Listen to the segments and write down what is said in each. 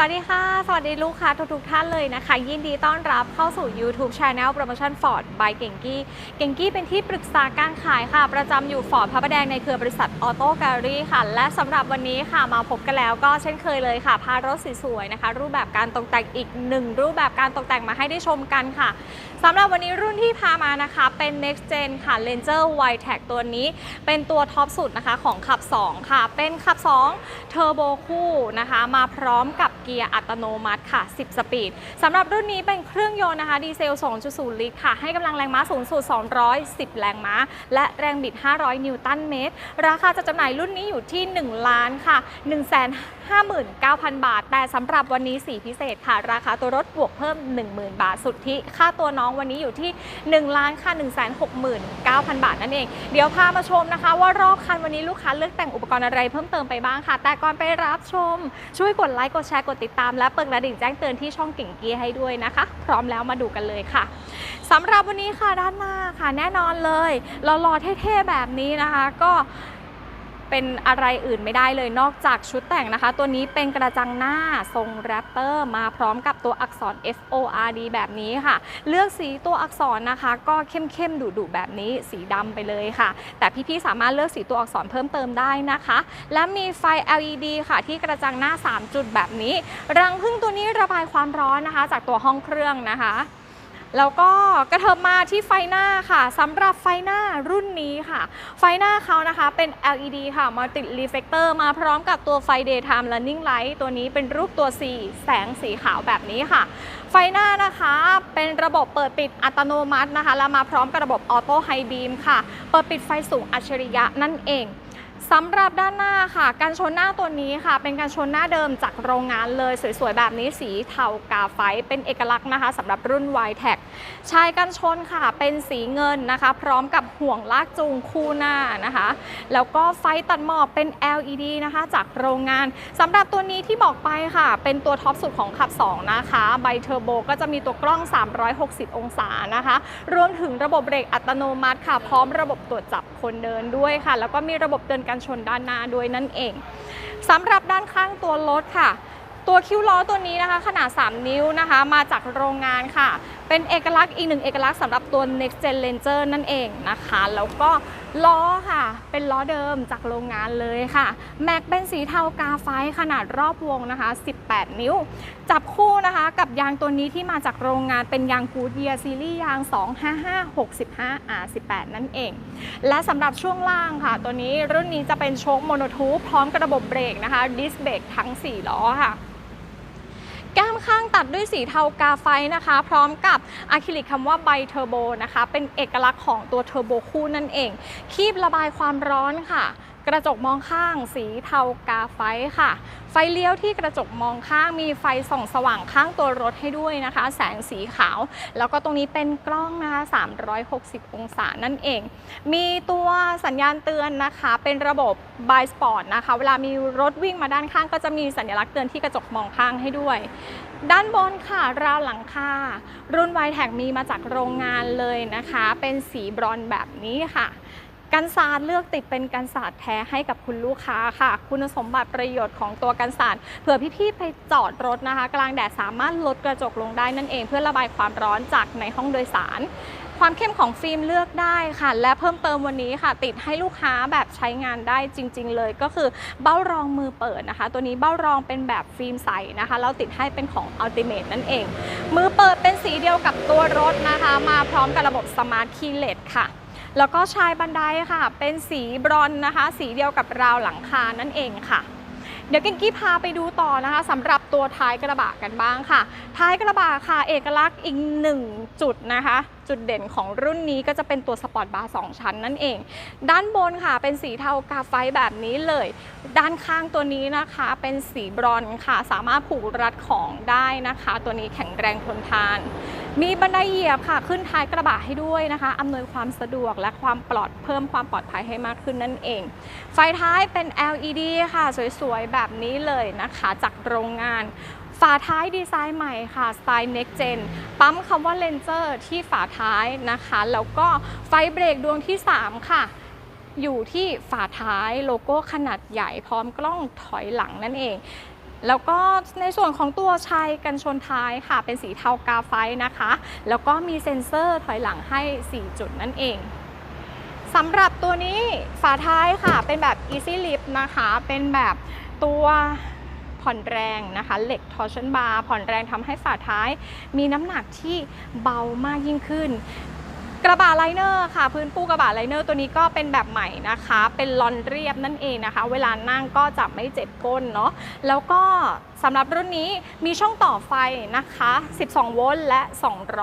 สวัสดีค่ะ สวัสดีลูกค้าทุกๆท่านเลยนะคะ ยินดีต้อนรับเข้าสู่ YouTube Channel Promotion Ford by เก่งกี้เก่งกี้เป็นที่ปรึกษาการขายค่ะ ประจำอยู่ฟอร์ดพระประแดงในเครือบริษัทออโต้แกลลี่ค่ะ และสำหรับวันนี้ค่ะมาพบกันแล้วก็เช่นเคยเลยค่ะ พารถสวยๆนะคะ รูปแบบการตกแต่งอีกหนึ่งรูปแบบการตกแต่งมาให้ได้ชมกันค่ะสำหรับวันนี้รุ่นที่พามานะคะ เป็น next gen ค่ะ Ranger y t e c ตัวนี้ เป็นตัวท็อปสุดนะคะของขับ 2 ค่ะ เป็นขับ2เทอร์โบคู่นะคะ มาพร้อมกับเกียร์อัตโนมัติค่ะ 10 สปีดสำหรับรุ่นนี้เป็นเครื่องยนต์นะคะดีเซล 2.0 ลิตรค่ะ ให้กำลังแรงม้าสูงสุด 210 แรงม้า และแรงบิด 500 นิวตันเมตร ราคาจะจำหน่ายรุ่นนี้อยู่ที่ 1 ล้านค่ะ 1 59,000 บาท แต่สำหรับวันนี้สีพิเศษค่ะ ราคาตัวรถบวกเพิ่ม 10,000 บาท สุทธิค่าตัวน้องวันนี้อยู่ที่ 1 ล้านค่ะ 169,000 บาทนั่นเอง เดี๋ยวพามาชมนะคะ ว่ารอบคันวันนี้ลูกค้าเลือกแต่งอุปกรณ์อะไรเพิ่มเติมไปบ้างค่ะ แต่ก่อนไปรับชม ช่วยกดไลค์กดแชร์กดติดตามและเปิดกระดิ่งแจ้งเตือนที่ช่องกิ่งเกียร์ให้ด้วยนะคะ พร้อมแล้วมาดูกันเลยค่ะสำหรับวันนี้ค่ะด้านหน้าค่ะแน่นอนเลยเรารอเท่ๆแบบนี้นะคะ ก็ เป็นอะไรอื่นไม่ได้เลยนอกจากชุดแต่งนะคะ ตัวนี้เป็นกระจังหน้าทรงแรปเตอร์มาพร้อมกับตัวอักษร F O R D แบบนี้ค่ะ เลือกสีตัวอักษรนะคะ ก็เข้มๆดุๆแบบนี้สีดำไปเลยค่ะ แต่พี่ๆสามารถเลือกสีตัวอักษรเพิ่มเติมได้นะคะ และมีไฟ LED ค่ะ ที่กระจังหน้า 3 จุดแบบนี้ รังพึ่งตัวนี้ระบายความร้อนนะคะ จากตัวห้องเครื่องนะคะ แล้วก็กระเทิบมาที่ไฟหน้าค่ะสำหรับไฟหน้ารุ่นนี้ค่ะ ไฟหน้าเขานะคะเป็น LED ค่ะมาติด reflector มาพร้อมกับตัวไฟ daytime running light ตัวนี้เป็นรูปตัว C แสงสีขาวแบบนี้ค่ะ ไฟหน้านะคะเป็นระบบเปิดปิดอัตโนมัตินะคะ แล้วมาพร้อมกับระบบออโต้ไฮบีมค่ะ เปิดปิดไฟสูงอัจฉริยะนั่นเอง สำหรับด้านหน้าค่ะ การชนหน้าตัวนี้ค่ะ เป็นการชนหน้าเดิมจากโรงงานเลย สวยๆ แบบนี้สีเทากาไฟเป็นเอกลักษณ์นะคะสำหรับรุ่น y t e c ชายกันชนค่ะ เป็นสีเงินนะคะ พร้อมกับห่วงลากจูงคู่หน้านะคะ แล้วก็ไฟตัดหมอกเป็น LED นะคะ จากโรงงานสำหรับตัวนี้ที่บอกไปค่ะ เป็นตัวท็อปสุดของขับ 2 นะคะไบเทอร์โบก็จะมีตัวกล้อง 360 องศานะคะ รวมถึงระบบเบรกอัตโนมัติค่ะ พร้อมระบบตรวจจับคนเดินด้วยค่ะ แล้วก็มีระบบเตือนการชนด้านหน้าด้วยนั่นเองสำหรับด้านข้างตัวรถค่ะ ตัวคิ้วล้อตัวนี้นะคะ ขนาด 3 นิ้วนะคะ มาจากโรงงานค่ะ เป็นเอกลักษณ์อีกหนึ่งเอกลักษณ์สำหรับตัว Next Gen Ranger นั่นเองนะคะ แล้วก็ล้อค่ะ เป็นล้อเดิมจากโรงงานเลยค่ะ แม็กเป็นสีเทากาไฟขนาดรอบวงนะคะ 18 นิ้ว จับคู่นะคะกับยางตัวนี้ที่มาจากโรงงานเป็นยางกูดเยียซีรีส์ยาง 255 65 R18 นั่นเอง และสำหรับช่วงล่างค่ะ ตัวนี้รุ่นนี้จะเป็นโชคโมโนทูปพร้อมกระบบเบรกนะคะ ดิสเบรกทั้ง 4 ล้อค่ะ ตัดด้วยสีเทากาไฟนะคะ พร้อมกับอะคริลิกคำว่าไบเทอร์โบนะคะ เป็นเอกลักษณ์ของตัวเทอร์โบคู่นั่นเอง คีบระบายความร้อนค่ะ กระจกมองข้างสีเทากาไฟค่ะ ไฟเลี้ยวที่กระจกมองข้างมีไฟส่องสว่างข้างตัวรถให้ด้วยนะคะ แสงสีขาว แล้วก็ตรงนี้เป็นกล้องนะคะ 360 องศานั่นเอง มีตัวสัญญาณเตือนนะคะ เป็นระบบ by sport นะคะ เวลามีรถวิ่งมาด้านข้าง ก็จะมีสัญลักษณ์เตือนที่กระจกมองข้างให้ด้วย ด้านบนค่ะราวหลังคารุ่น y t e c มีมาจากโรงงานเลยนะคะ เป็นสีบรอนแบบนี้ค่ะ กันศาสตร์เลือกติดเป็นกันศาสตร์แท้ให้กับคุณลูกค้าค่ะ คุณสมบัติประโยชน์ของตัวกันศาสตร์เผื่อพี่ๆไปจอดรถนะคะ กลางแดดสามารถลดกระจกลงได้นั่นเองเพื่อระบายความร้อนจากในห้องโดยสาร ความเข้มของฟิล์มเลือกได้ค่ะ และเพิ่มเติมวันนี้ค่ะ ติดให้ลูกค้าแบบใช้งานได้จริง ๆ เลยก็คือเบ้ารองมือเปิดนะคะ ตัวนี้เบ้ารองเป็นแบบฟิล์มใสนะคะแล้วติดให้เป็นของ Ultimate นั่นเอง มือเปิดเป็นสีเดียวกับตัวรถนะคะ มาพร้อมกับระบบ Smart Keyless ค่ะ แล้วก็ชายบันไดค่ะ เป็นสีบรอนนะคะ สีเดียวกับราวหลังคานั่นเองค่ะ เดี๋ยวกิงกี้พาไปดูต่อนะคะสำหรับตัวท้ายกระบะกันบ้างค่ะ ท้ายกระบะค่ะ เอกลักษณ์อีกหนึ่งจุดนะคะ จุดเด่นของรุ่นนี้ก็จะเป็นตัวสปอร์ตบาร์2ชั้นนั่นเอง ด้านบนค่ะ เป็นสีเทากาไฟแบบนี้เลย ด้านข้างตัวนี้นะคะ เป็นสีบรอนค่ะ สามารถผูกรัดของได้นะคะ ตัวนี้แข็งแรงทนทาน มีบันไดเหยียบค่ะ ขึ้นท้ายกระบะให้ด้วยนะคะอำนวยความสะดวกและความปลอดเพิ่มความปลอดภัยให้มากขึ้นนั่นเอง ไฟท้ายเป็น LED ค่ะ สวยๆ แบบนี้เลยนะคะ จากโรงงานฝาท้ายดีไซน์ใหม่ค่ะสไตล์ Next Gen ปั๊มคำว่า Ranger ที่ฝาท้ายนะคะ แล้วก็ไฟเบรกดวงที่ 3 ค่ะ อยู่ที่ฝาท้ายโลโก้ขนาดใหญ่พร้อมกล้องถอยหลังนั่นเอง แล้วก็ในส่วนของตัวชัยกันชนท้ายค่ะ เป็นสีเทากาไฟนะคะ แล้วก็มีเซ็นเซอร์ถอยหลังให้ 4 จุดนั่นเองสำหรับตัวนี้ฝาท้ายค่ะ เป็นแบบ Easy Lift นะคะ เป็นแบบตัวผ่อนแรงนะคะ เหล็ก torsion bar ผ่อนแรงทำให้ฝาท้าย มีน้ำหนักที่เบามากยิ่งขึ้น กระบะไลเนอร์ค่ะ พื้นปูกระบะไลเนอร์ตัวนี้ก็เป็นแบบใหม่นะคะ เป็นลอนเรียบนั่นเองนะคะ เวลานั่งก็จะไม่เจ็บก้นเนาะแล้วก็สำหรับรุ่นนี้มีช่องต่อไฟนะคะ 12 โวลต์และ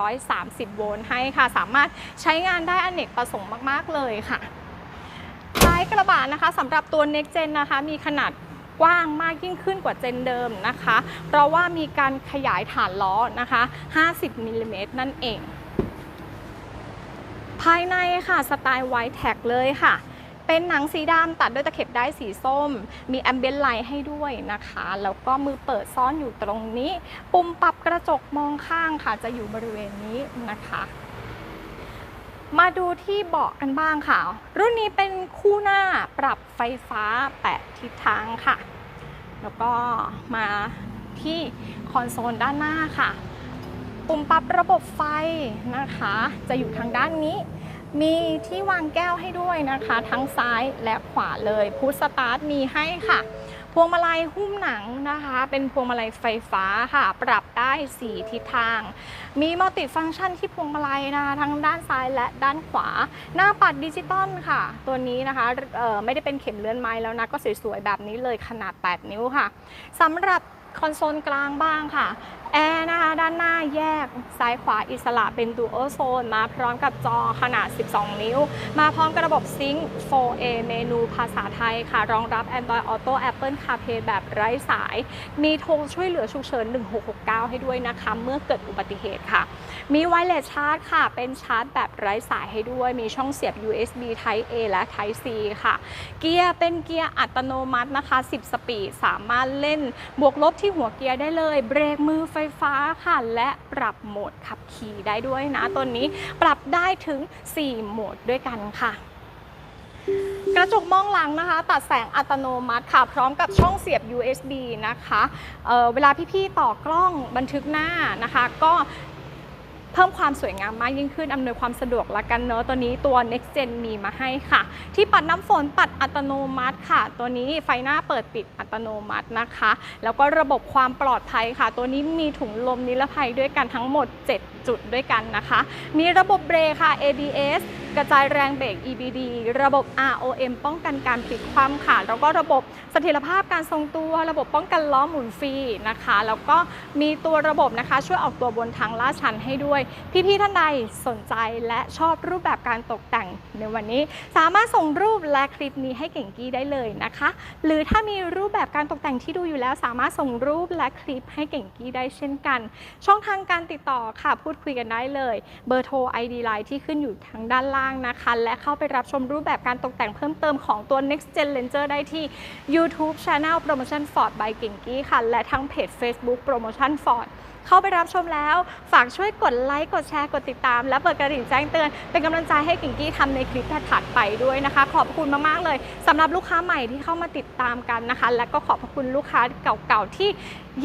230 โวลต์ให้ค่ะ สามารถใช้งานได้อเนกประสงค์มาก ๆ เลยค่ะท้ายกระบะนะคะสำหรับตัว Next Gen นะคะ มีขนาดกว้างมากยิ่งขึ้นกว่าเจนเดิมนะคะ เพราะว่ามีการขยายฐานล้อนะคะ 50มิลลิเมตรนั่นเอง ภายในค่ะสไตล์ไวท์แท็กเลยค่ะ เป็นหนังสีดำตัดด้วยตะเข็บได้สีส้ม มีแอมเบียนไลท์ให้ด้วยนะคะ แล้วก็มือเปิดซ่อนอยู่ตรงนี้ ปุ่มปรับกระจกมองข้างค่ะ จะอยู่บริเวณนี้นะคะ มาดูที่เบาะกันบ้างค่ะ รุ่นนี้เป็นคู่หน้าปรับไฟฟ้า8ทิศทางค่ะ แล้วก็มาที่คอนโซลด้านหน้าค่ะ ปุ่มปรับระบบไฟนะคะ จะอยู่ทางด้านนี้ มีที่วางแก้วให้ด้วยนะคะ ทั้งซ้ายและขวาเลยพุทสตาร์ทมีให้ค่ะ พวงมาลัยหุ้มหนังนะคะ เป็นพวงมาลัยไฟฟ้าค่ะ ปรับได้4ทิศทาง มีมัลติฟังก์ชันที่พวงมาลัยนะคะทั้งด้านซ้ายและด้านขวา หน้าปัดดิจิตอลค่ะ ตัวนี้นะคะไม่ได้เป็นเข็มเลื่อนไม้แล้วนะ ก็สวยๆแบบนี้เลยขนาด 8 นิ้วค่ะสำหรับคอนโซลกลางบ้างค่ะ แอร์นะคะ แยกซ้ายขวาอิสระเป็น Dual Zone มาพร้อมกับจอขนาด 12 นิ้ว มาพร้อมกับระบบซิงค์ 4A เมนูภาษาไทยค่ะ รองรับ Android Auto Apple CarPlay แบบไร้สาย มีโทรช่วยเหลือฉุกเฉิน 1669 ให้ด้วยนะคะ เมื่อเกิดอุบัติเหตุค่ะ มีไวเลสชาร์จค่ะ เป็นชาร์จแบบไร้สายให้ด้วย มีช่องเสียบ USB Type A และ Type C ค่ะ เกียร์เป็นเกียร์อัตโนมัตินะคะ 10 สปีด สามารถเล่นบวกลบที่หัวเกียร์ได้เลย เบรกมือไฟฟ้าค่ะ และปรับโหมดขับขี่ได้ด้วยนะตัวนี้ปรับได้ถึง 4 โหมดด้วยกันค่ะกระจกมองหลังนะคะ ตัดแสงอัตโนมัติค่ะ พร้อมกับช่องเสียบ USB นะคะเเวลาพี่ๆต่อกล้องบันทึกหน้านะคะ ก็ เพิ่มความสวยงามมากยิ่งขึ้นอำนวยความสะดวกละกันเนอะตัวนี้ตัว Next Gen มีมาให้ค่ะ ที่ปัดน้ำฝนปัดอัตโนมัติค่ะ ตัวนี้ไฟหน้าเปิดปิดอัตโนมัตินะคะ แล้วก็ระบบความปลอดภัยค่ะ ตัวนี้มีถุงลมนิรภัยด้วยกันทั้งหมด 7 จุดด้วยกันนะคะ มีระบบเบรคค่ะ ABS กระจายแรงเบรก EBD ระบบ ROM ป้องกันการพลิกคว่ำค่ะ แล้วก็ระบบเสถียรภาพการทรงตัว ระบบป้องกันล้อหมุนฟรีนะคะ แล้วก็มีตัวระบบนะคะ ช่วยออกตัวบนทางลาดชันให้ด้วย พี่ๆท่านใดสนใจและชอบรูปแบบการตกแต่งในวันนี้ สามารถส่งรูปและคลิปนี้ให้เก่งกี้ได้เลยนะคะ หรือถ้ามีรูปแบบการตกแต่งที่ดูอยู่แล้ว สามารถส่งรูปและคลิปให้เก่งกี้ได้เช่นกัน ช่องทางการติดต่อค่ะพูดคุยกันได้เลย เบอร์โทร ID Line ที่ขึ้นอยู่ทางด้านล่างนะคะ และเข้าไปรับชมรูปแบบการตกแต่งเพิ่มเติมของตัว Next Gen Ranger ได้ที่ YouTube Channel Promotion Ford by เก่งกี้ค่ะ และทั้งเพจ Facebook Promotion Ford เข้าไปรับชมแล้ว ฝากช่วยกดไลค์ กดแชร์ กดติดตาม และเปิดกระดิ่งแจ้งเตือน เป็นกำลังใจให้กิ่งกี้ทำในคลิปถัดไปด้วยนะคะ ขอบคุณมาก ๆ เลยสำหรับลูกค้าใหม่ที่เข้ามาติดตามกันนะคะ และก็ขอบพระคุณลูกค้าเก่าๆ ที่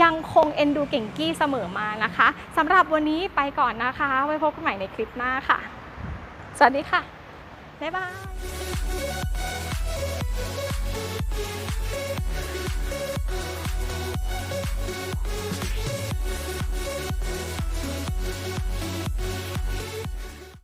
ยังคงเอ็นดูเก่งกี้เสมอมานะคะสำหรับวันนี้ไปก่อนนะคะ ไว้พบกันใหม่ในคลิปหน้าค่ะ สวัสดีค่ะ บ๊ายบาย